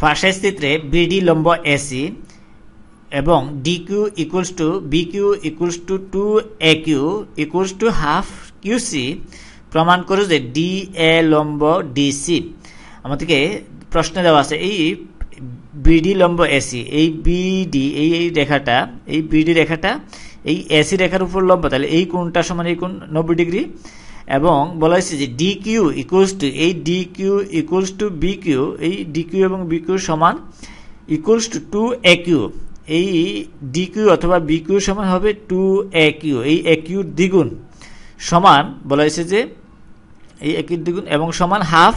First চিত্রে BD লম্ব AC এবং DQ equals to BQ equals to two A Q equals to half QC প্রমাণ করে যে ডি এ লম্ব ডিসি আমাদেরকে প্রশ্ন দেওয়া আছে, এই বিডি লম্ব এসি এই বিডি এই এই রেখাটা, এই বিডি রেখাটা, এই এসি রেখার উপর লম্ব, তাহলে এই কোণটা সমান এই কোণ নব্বই ডিগ্রি। এবং বলা হয়েছে যে ডি কিউ ইকুয়ালস টু এই D Q equals to B Q এই ডি কিউ এবং বি কিউ সমান equals to two A Q এই ডি কিউ অথবা বি কিউ সমান হবে টু এ কিউ এই এ কিউর দ্বিগুণ সমান বলা হয়েছে যে এই একিউর দ্বিগুণ এবং সমান হাফ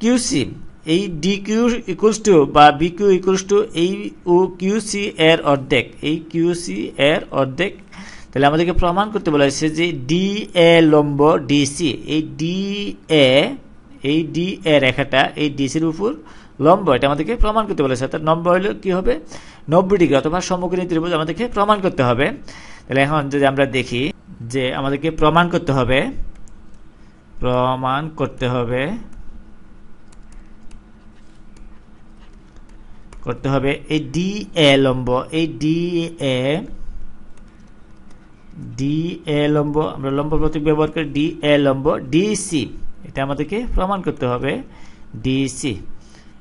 কিউ সি এই ডি কিউ ইকুয়ালস টু বা বি কিউ ইকুয়ালস টু এই ও কিউ সি এর অর্ধেক, এই কিউ সি এর অর্ধেক তাহলে আমাদেরকে প্রমাণ করতে বলা হয়েছে যে ডি এ লম্ব ডিসি এই ডি এ এই ডি এ রেখাটা এই ডিসির উপর লম্ব, এটা আমাদেরকে প্রমাণ করতে বলেছে। অর্থাৎ লম্ব হলে কি হবে? নব্বই ডিগ্রি অথবা সমগ্রী ত্রিভুজ আমাদেরকে প্রমাণ করতে হবে। তাহলে এখন যদি আমরা দেখি যে আমাদেরকে প্রমাণ করতে হবে, প্রমাণ করতে হবে করতে হবে এই ডি এ লম্ব, এই ডি এ ডি এ লম্ব, আমরা লম্ব প্রতীক ব্যবহার করি ডি এ লম্ব ডিসি এটা আমাদেরকে প্রমাণ করতে হবে ডিসি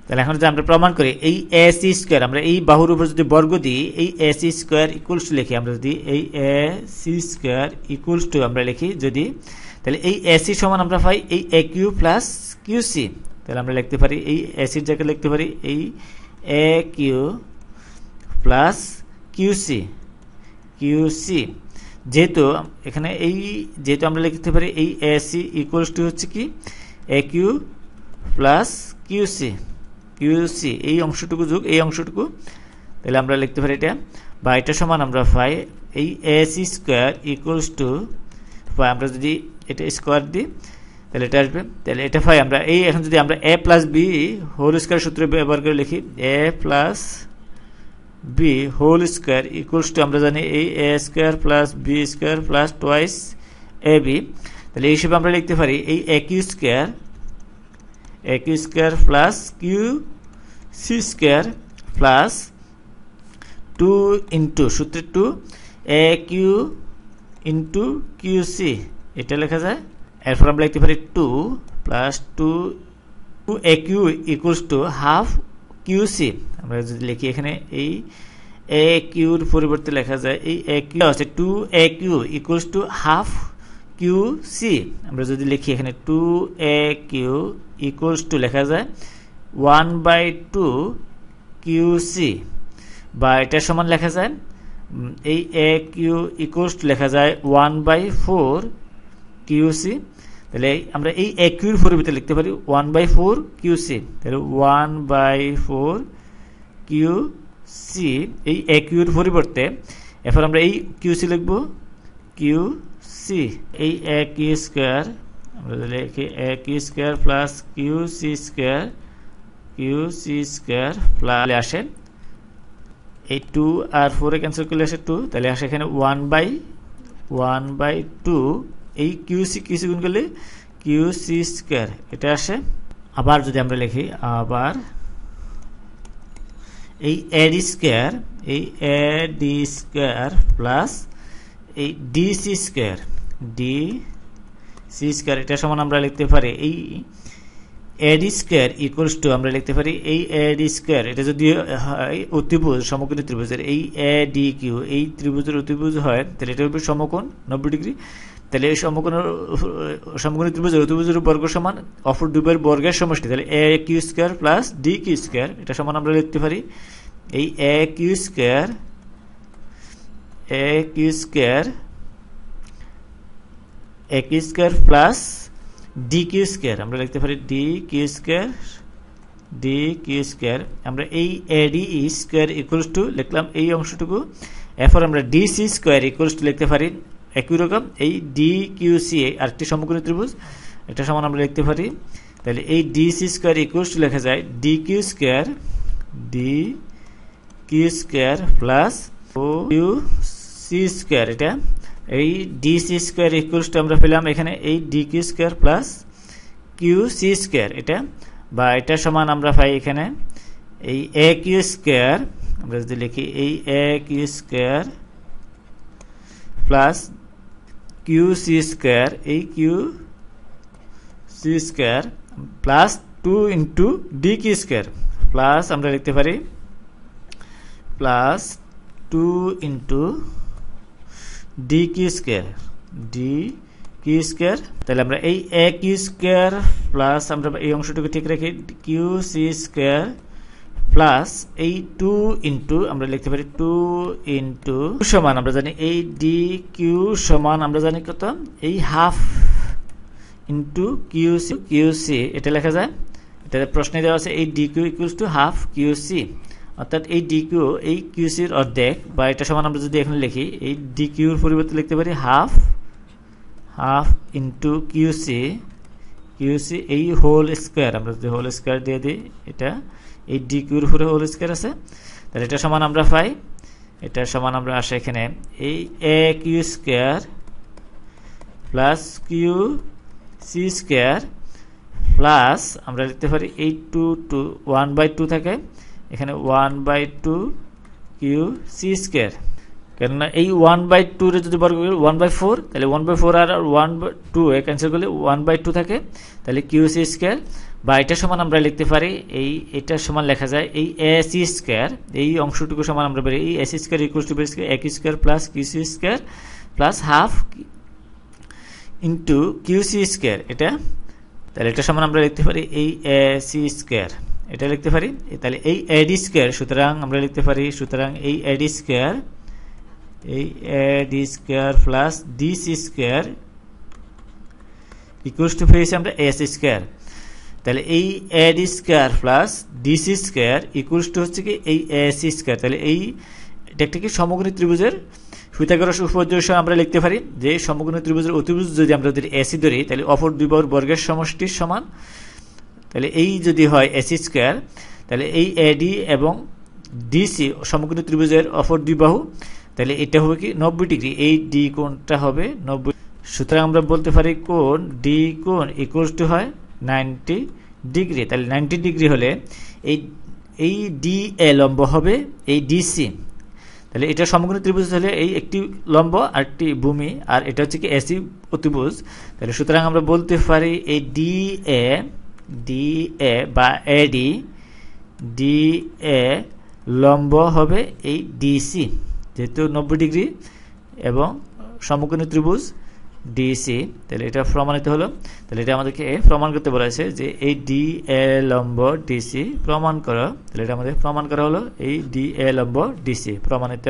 তাহলে এখন যদি আমরা প্রমাণ করি, এই এ সি স্কোয়ার আমরা এই বাহুর উপর যদি বর্গ দিই, এই A C square equals to লিখি, আমরা যদি এই A C square equals to আমরা লিখি যদি, তাহলে এই এসি সমান আমরা পাই এই A Q plus Q C তাহলে আমরা লিখতে পারি, এই এ এসির জায়গায় লিখতে পারি এই A Q plus QC QC যেহেতু এখানে এই, যেহেতু আমরা লিখতে পারি এই এসি ইকুয়ালস টু হচ্ছে কি? A Q plus QC QC এই অংশটুকু যোগ, এই অংশটুকু। তাহলে আমরা লিখতে পারি এটা, বা এটা সমান আমরা পাই এই এসি স্কোয়ার ইকুয়ালস টু পাই, আমরা যদি এটা স্কোয়ার দিই, তাহলে এটা আসবে। তাহলে এটা পাই আমরা, এই এখন যদি আমরা A plus B whole square সূত্র ব্যবহার করে লিখি A plus B whole square equals to আমরা জানি এই A square plus B square plus twice A B তাহলে এই হিসেবে আমরা লিখতে পারি এই A Q square A Q square plus Q C square plus two into সূত্রে two A Q into Q C এটা লেখা যায়। এরপর আমরা লিখতে পারি two plus two two A Q equals to half Q C আমরা যদি লিখি এখানে এই এ কিউর পরিবর্তে লেখা যায় এই এ কিউ আছে two A Q equals to half Q C আমরা যদি লিখি এখানে two A Q equals to লেখা যায় one by two Q C বা এটার সমান লেখা যায় এই এ কিউ ইকুয়ালস টু লেখা যায় one by four Q C তাহলে আমরা এই এ কিউর পরিবর্তে লিখতে পারি one by four Q C তাহলে one by four Q C এই এ কিউর পরিবর্তে এরপর আমরা এই কিউ সি লিখব কিউ সি এই এ কিউ স্কোয়ার আমরা লিখি A Q square plus Q C square Q C square plus আসে এই টু আর ফোরে ক্যান্সেল করলে আসে টু তাহলে আসে এখানে one by one by two এই কিউ সি কিউ সি গুণ করলে কিউ সি স্কোয়ার এটা আসে। আবার যদি আমরা লিখি, আবার এই এডি স্কোয়ার এই এ ডি স্কোয়ার প্লাস এই D C square D C square এটা সমান আমরা লিখতে পারি। এই এডি স্কোয়ার ইকুয়ালস টু আমরা লিখতে পারি, এই এডি স্কোয়ার এটা যদি হয় অতিভুজ, সমকোণ ত্রিভুজের, এই এ ডি কিউ এই ত্রিভুজের অতিভুজ হয়, তাহলে এটা হবে সমকোণ নব্বই ডিগ্রি। তাহলে এই সমকোণ সমকোণ ত্রিভুজের বর্গ সমান অপর দুইবার বর্গের সমষ্টি। তাহলে A Q square plus D Q square এটা সমান আমরা লিখতে পারি। এই A Q square A Q square A Q square plus D Q square আমরা লিখতে পারি D Q square D Q square আমরা এই A D E square equals to লিখলাম এই অংশটুকু। এরপর আমরা D C square equals to লিখতে পারি একই রকম, এই ডি কিউ সি আরেকটি সমকোণী ত্রিভুজ, এটা সমান আমরা লিখতে পারি। তাহলে এই D C square equals to লেখা যায় D Q square D Q square plus O Q C square এটা? এই D C square equals to আমরা পেলাম এখানে এই D Q square plus Q C square এটা? বা এটা সমান আমরা পাই এখানে এই এ কিউ স্কোয়ার আমরা যদি লিখি এই A Q square plus Q C square এই Q C square plus two into D Q square plus আমরা লিখতে পারি plus two into D Q square D Q square তাহলে আমরা এই এ কিউ স্কোয়ার প্লাস আমরা এই অংশটুকু ঠিক রেখে কিউ সি স্কোয়ার প্লাস এই টু ইন্টু আমরা লিখতে পারি টু ইন্টু সমান, আমরা জানি এই ডি কিউ সমান, আমরা জানি কত? এই half into Q C Q C এটা লেখা যায়? এটা প্রশ্নে দেওয়া আছে, এই D Q equals to half Q C অর্থাৎ এই ডি কিউ এই কিউ সির অর্ধেক, বা এটা সমান আমরা যদি এখানে লিখি, এই ডি কিউর পরিবর্তে লিখতে পারি half half into Q C Q C এই হোল স্কোয়ার আমরা যদি হোল স্কোয়ার দিয়ে দিই, এটা এই ডি উপরে হোল স্কোয়ার আছে। তাহলে এটা সমান আমরা পাই এটার সমান আমরা আসে এখানে এই A Q square plus Q C square plus আমরা লিখতে পারি এই two two, one by two থাকে। এখানে one by two Q C square. কেননা এই ওয়ান বাই টুরে যদি বর্গ করি ওয়ান বাই ফোর তাহলে ওয়ান বাই ফোর আর ওয়ান বাই টু এ ক্যান্সেল করলে ওয়ান বাই টু থাকে। তাহলে কিউ সি স্কোয়ার বা এটা সমান আমরা লিখতে পারি, এই এটার সমান লেখা যায়, এই এ সি স্কোয়ার এই অংশটুকু সমান আমরা পারি এই এসি স্কোয়ার ইকুয়াল টু এক square plus Q C square plus half into Q C square এটা। তাহলে এটা সমান আমরা লিখতে পারি, এই এ সি স্কোয়ার এটা লিখতে পারি। তাহলে এই এডি স্কোয়ার সুতরাং আমরা লিখতে পারি, সুতরাং এই এডি স্কোয়ার এই AD square plus DC square equals to পেয়েছি আমরা এস স্কোয়ার তাহলে এই AD square plus DC square equals to হচ্ছে কি এই এসি স্কোয়ার তাহলে এই এটা একটা কি সমগ্রী ত্রিভুজের সুতাগরস উপযোগ আমরা লিখতে পারি যে সমগ্র ত্রিভুজের অতিভুজ যদি আমরা যদি এসি ধরি, তাহলে অপর দুই বর্গের সমষ্টির সমান। তাহলে এই যদি হয় এসি স্কোয়ার তাহলে এই এডি এবং ডিসি সমগ্র ত্রিভুজের অপর দুই বাহু। তাহলে এটা হবে কি নব্বই ডিগ্রি, এই ডি কোণটা হবে নব্বই। সুতরাং আমরা বলতে পারি কোণ ডি কোণ ইকুয়ালস টু হয় নাইনটি ডিগ্রি। তাহলে নাইনটি ডিগ্রি হলে এই এই ডি এ লম্ব হবে এই ডিসি তাহলে এটা সমগ্র ত্রিভুজ হলে এই একটি লম্ব আর একটি ভূমি, আর এটা হচ্ছে কি এসি অতিভুজ তাহলে সুতরাং আমরা বলতে পারি এই ডি এ ডি এ বা এডি ডি এ লম্ব হবে এই ডিসি যেহেতু নব্বই ডিগ্রি এবং সমকোণী ত্রিভুজ ডিসি তাহলে এটা প্রমাণিত হলো। তাহলে এটা আমাদেরকে প্রমাণ করতে বলেছে যে এই ডি এ লম্ব ডিসি প্রমাণ করা। তাহলে এটা আমাদের প্রমাণ করা হলো, এই ডি এ লম্ব ডিসি প্রমাণিত।